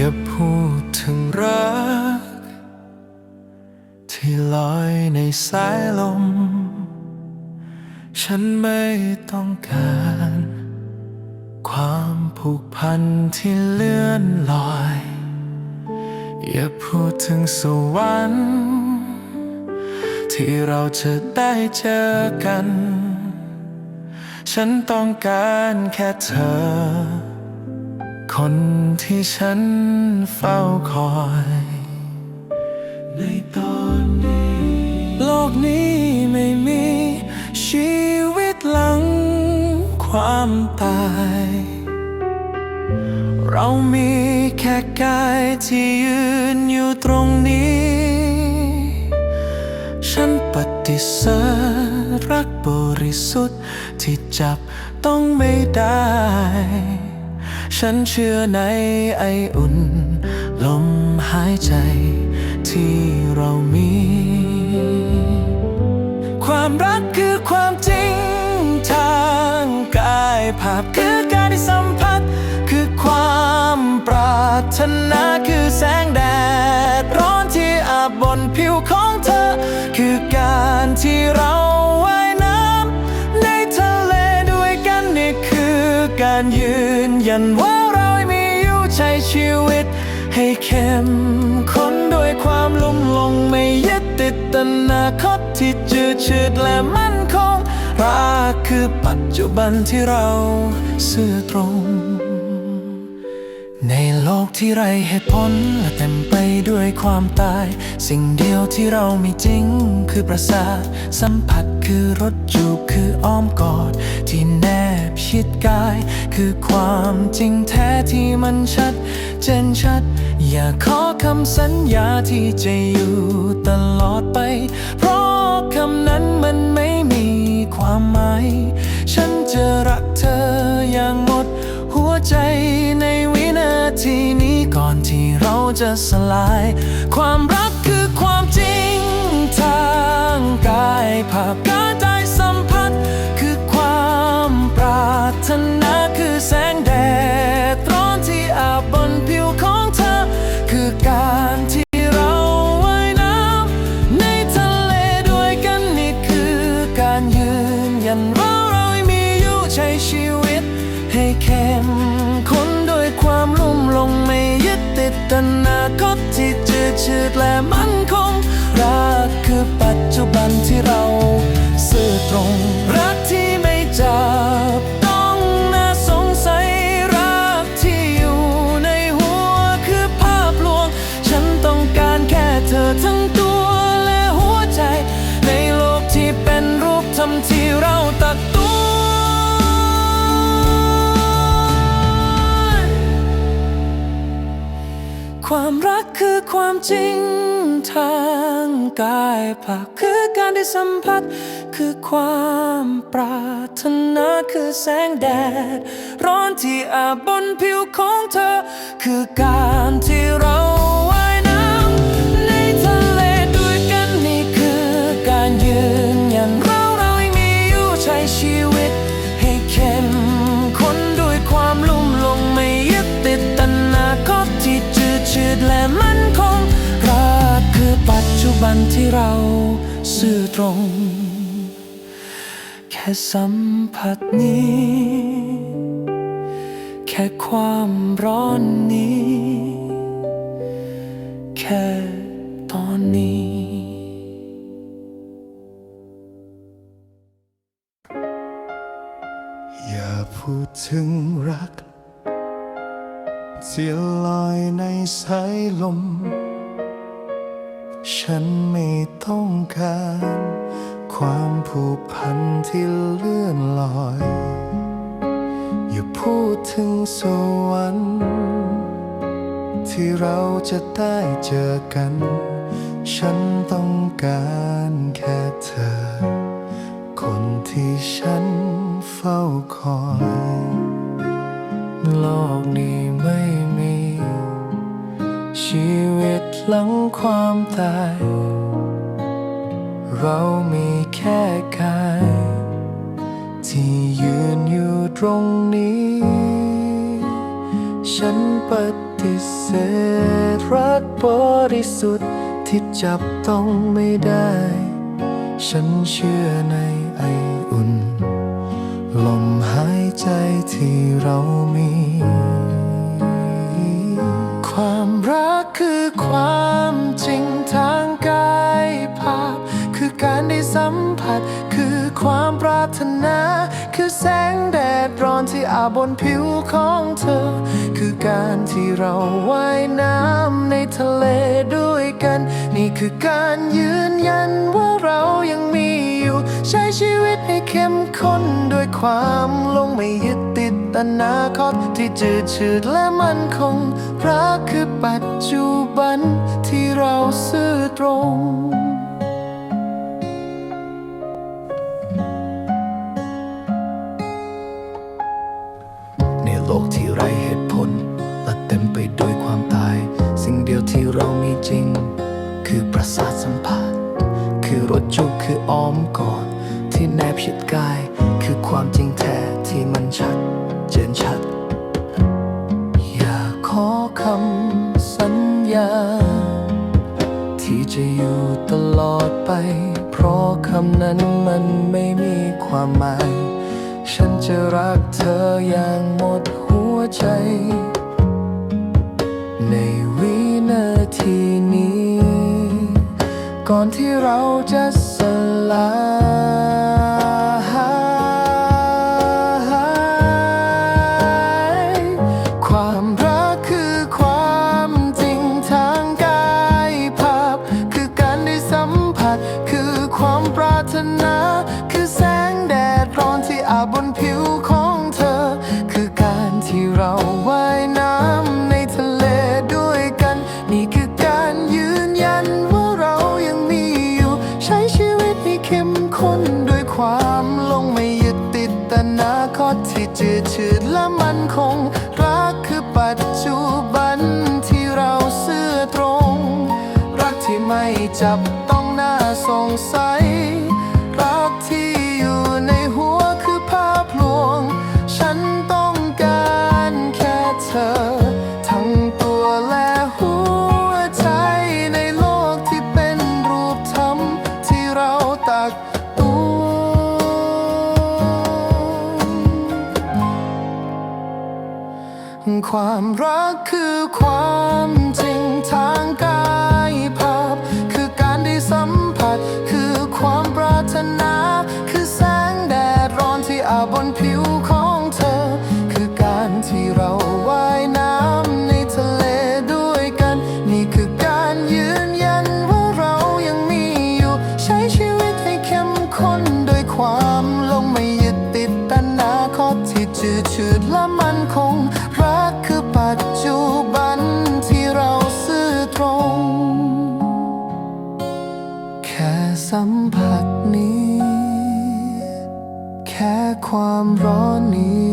อย่าพูดถึงรัก ที่ลอยในสายลม ฉันไม่ต้องการ ความผูกพันที่เลื่อนลอย อย่าพูดถึงสวรรค์ที่เราจะได้เจอกัน ฉันต้องการแค่เธอ คนที่ฉันเฝ้าคอย ในตอนนี้ โลกนี้ไม่มีชีวิตหลังความตาย เรามีแค่กายที่ยืนอยู่ตรงนี้ ฉันปฏิเสธรักบริสุทธิ์ที่จับต้องไม่ได้ ฉันเชื่อในไออุ่น ลมหายใจที่เรามี ความรักคือความจริงทางกายภาพคือการได้สัมผัส คือความปรารถนาคือแสงแดด ร้อนที่อาบบนผิวของเธอ คือการที่เรา การยืนยันว่าเรามีอยู่ใช้ชีวิต ให้เข้มข้นด้วยความลุ่มลงไม่ยึดติดอนาคตที่จืดชืดและมั่นคงรักคือปัจจุบันที่เราซื่อตรง ในโลกที่ไรเหตุผลและเต็มไปด้วยความตาย สิ่งเดียวที่เรามีจริงคือประสาทสัมผัสคือรสจูบคืออ้อมกอดที่แน ชิดกาย คือความจริงแท้ที่มันชัด เจนชัด อย่าขอคำสัญญาที่จะอยู่ตลอดไป เพราะคำนั้นมันไม่มีความหมาย ฉันจะรักเธออย่างหมด หัวใจในวินาทีนี้ก่อนที่เราจะสลาย ความรักคือ ที่เราตัดตัวความรักคือความจริงทางกายภาพคือการได้สัมผัส คือความปรารถนาคือแสงแดด ร้อนที่อาบบนผิวของเธอ คือการที่เรา วันที่เราซื่อตรง แค่สัมผัสนี้ แค่ความร้อนนี้ แค่ตอนนี้อย่าพูดถึงรักที่ลอยในสายลม ฉันไม่ต้องการ ความผูกพันที่เลื่อนลอย อย่าพูดถึงสวรรค์ที่เราจะได้เจอกัน ฉันต้องการแค่เธอ คนที่ฉันเฝ้าคอย โลกนี้ไม่ ชีวิตหลังความตาย เรามีแค่กาย ที่ยืนอยู่ตรงนี้ ฉันปฏิเสธรักบริสุทธิ์ที่จับต้องไม่ได้ ฉันเชื่อในไออุ่น ลมหายใจที่เรามี คื สัมผัส คือความปรารถนา คือแสงแดดร้อนที่อาบนผิวของเธอ คือการที่เราว่ายน้ำในทะเลด้วยกัน นี่คือการยืนยันว่าเรายังมีอยู่ ใช้ชีวิตให้เข้มข้นด้วยความลงไม่ยึดติดอนาคตที่จืดชืดและมันคงรักคือปัจจุบันที่เราซื่อตรง โลกที่ไร้เหตุผล และเต็มไปด้วยความตาย สิ่งเดียวที่เรามีจริง คือประสาทสัมผัส คือรถจุกคืออ้อมกอดที่แนบชิดกาย คือความจริงแท้ที่มันชัด เจนชัด อยากขอคำสัญญา ที่จะอยู่ตลอดไป เพราะคำนั้นมันไม่มีความหมาย ฉันจะรักเธออย่างหมดหัวใจ ในวินาทีนี้ ก่อนที่เราจะสลาย จับต้องน้าสงสัย รักที่อยู่ในหัวคือภาพลวง ฉันต้องการแค่เธอ ทั้งตัวและหัวใจในโลกที่เป็นรูปธรรมที่เราตักตวงความรักคือความจริงทางกาย ที่จืดชืดและมันคง รักคือปัจจุบันที่เราซื่อตรง แค่สัมผัสนี้ แค่ความร้อนนี้